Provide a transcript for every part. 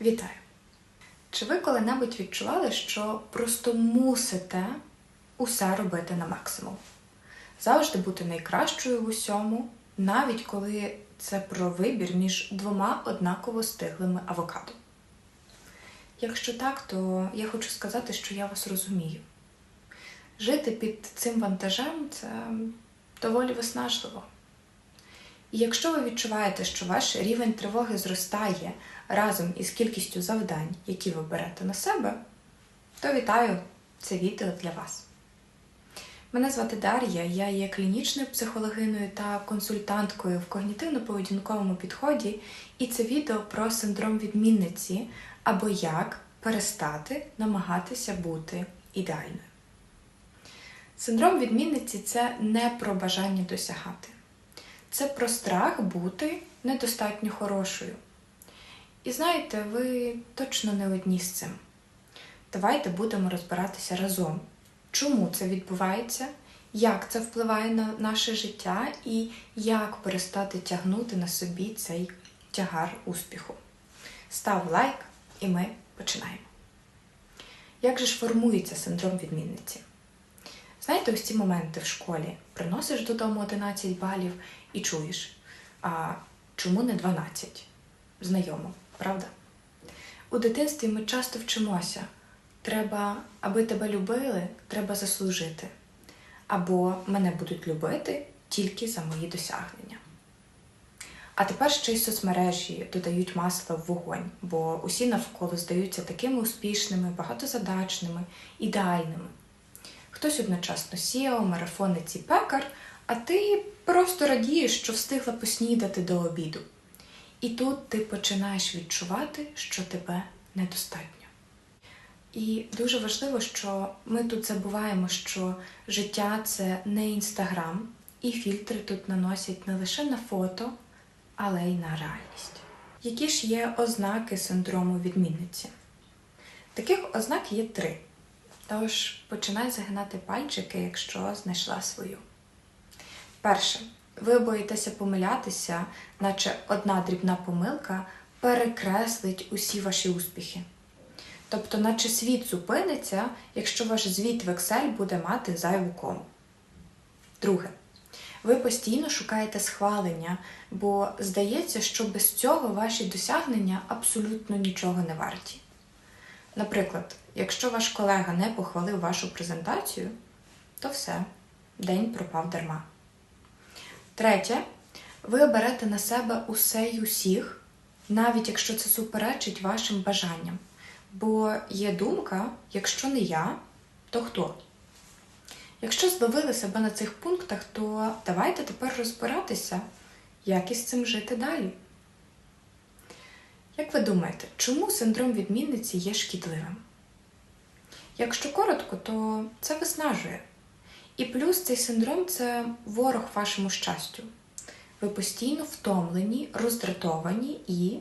Вітаю! Чи ви коли-небудь відчували, що просто мусите усе робити на максимум? Завжди бути найкращою в усьому, навіть коли це про вибір між двома однаково стиглими авокадо? Якщо так, то я хочу сказати, що я вас розумію. Жити під цим вантажем це доволі виснажливо. І якщо ви відчуваєте, що ваш рівень тривоги зростає разом із кількістю завдань, які ви берете на себе, то вітаю це відео для вас. Мене звати Дар'я, я є клінічною психологиною та консультанткою в когнітивно-поведінковому підході, і це відео про синдром відмінниці або як перестати намагатися бути ідеальною. Синдром відмінниці це не про бажання досягати. Це про страх бути недостатньо хорошою. І знаєте, ви точно не одні з цим. Давайте будемо розбиратися разом, чому це відбувається, як це впливає на наше життя і як перестати тягнути на собі цей тягар успіху. Став лайк, і ми починаємо. Як же ж формується синдром відмінниці? Знаєте, ось ці моменти в школі приносиш додому 11 балів і чуєш, а чому не 12? Знайомо, правда? У дитинстві ми часто вчимося. Треба, аби тебе любили, треба заслужити. Або мене будуть любити тільки за мої досягнення. А тепер ще й соцмережі додають масло в вогонь, бо усі навколо здаються такими успішними, багатозадачними, ідеальними. Хтось одночасно SEO, марафонець і пекар, а ти просто радієш, що встигла поснідати до обіду. І тут ти починаєш відчувати, що тебе недостатньо. І дуже важливо, що ми тут забуваємо, що життя це не інстаграм, і фільтри тут наносять не лише на фото, але й на реальність. Які ж є ознаки синдрому відмінниці? Таких ознак є три. Тож починай загинати пальчики, якщо знайшла свою. Перше, ви боїтеся помилятися, наче одна дрібна помилка перекреслить усі ваші успіхи. Тобто, наче світ зупиниться, якщо ваш звіт в Excel буде мати зайву кому. Друге, ви постійно шукаєте схвалення, бо здається, що без цього ваші досягнення абсолютно нічого не варті. Наприклад, якщо ваш колега не похвалив вашу презентацію, то все, день пропав дарма. Третє, ви берете на себе усе й усіх, навіть якщо це суперечить вашим бажанням. Бо є думка, якщо не я, то хто? Якщо зловили себе на цих пунктах, то давайте тепер розбиратися, як із цим жити далі. Як ви думаєте, чому синдром відмінниці є шкідливим? Якщо коротко, то це виснажує. І плюс цей синдром це ворог вашому щастю. Ви постійно втомлені, роздратовані і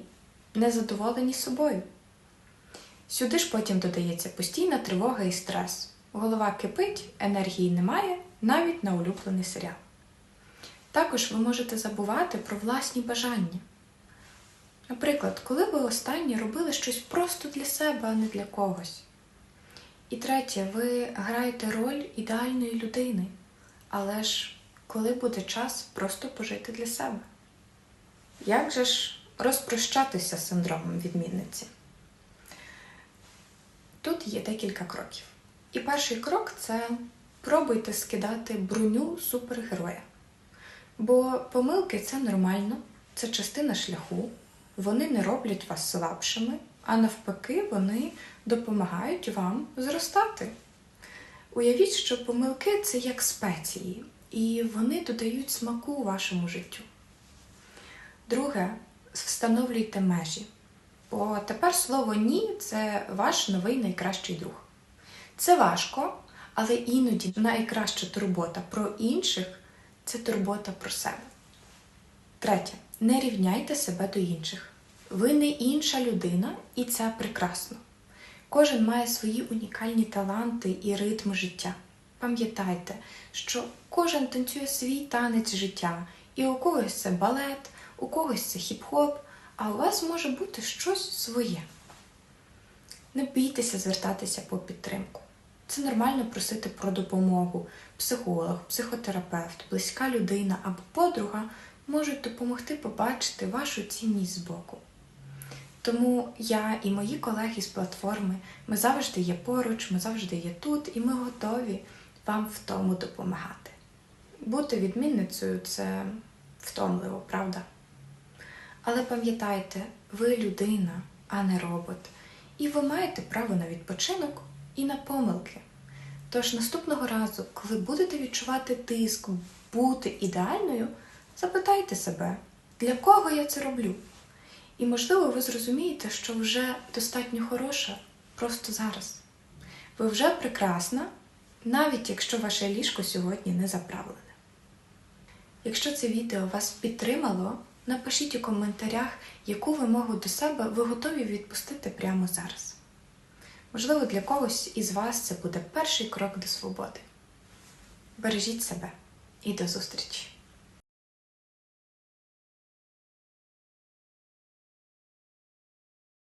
незадоволені собою. Сюди ж потім додається постійна тривога і стрес. Голова кипить, енергії немає, навіть на улюблений серіал. Також ви можете забувати про власні бажання. Наприклад, коли ви останнє робили щось просто для себе, а не для когось. І третє, ви граєте роль ідеальної людини. Але ж коли буде час просто пожити для себе? Як же ж розпрощатися з синдромом відмінниці? Тут є декілька кроків. І перший крок це пробуйте скидати броню супергероя. Бо помилки це нормально, це частина шляху, вони не роблять вас слабшими, а навпаки, вони допомагають вам зростати. Уявіть, що помилки це як спеції, і вони додають смаку вашому життю. Друге, встановлюйте межі. Бо тепер слово ні це ваш новий найкращий друг. Це важко, але іноді найкраща турбота про інших це турбота про себе. Третє. Не рівняйте себе до інших. Ви не інша людина, і це прекрасно. Кожен має свої унікальні таланти і ритм життя. Пам'ятайте, що кожен танцює свій танець життя, і у когось це балет, у когось це хіп-хоп, а у вас може бути щось своє. Не бійтеся звертатися по підтримку. Це нормально просити про допомогу. Психолог, психотерапевт, близька людина або подруга можуть допомогти побачити вашу цінність збоку. Тому я і мої колеги з платформи ми завжди є поруч, ми завжди є тут, і ми готові вам в тому допомагати. Бути відмінницею це втомливо, правда? Але пам'ятайте, ви людина, а не робот, і ви маєте право на відпочинок і на помилки. Тож наступного разу, коли будете відчувати тиск бути ідеальною, запитайте себе, для кого я це роблю? І, можливо, ви зрозумієте, що вже достатньо хороша просто зараз. Ви вже прекрасна, навіть якщо ваше ліжко сьогодні не заправлене. Якщо це відео вас підтримало, напишіть у коментарях, яку вимогу до себе ви готові відпустити прямо зараз. Можливо, для когось із вас це буде перший крок до свободи. Бережіть себе і до зустрічі!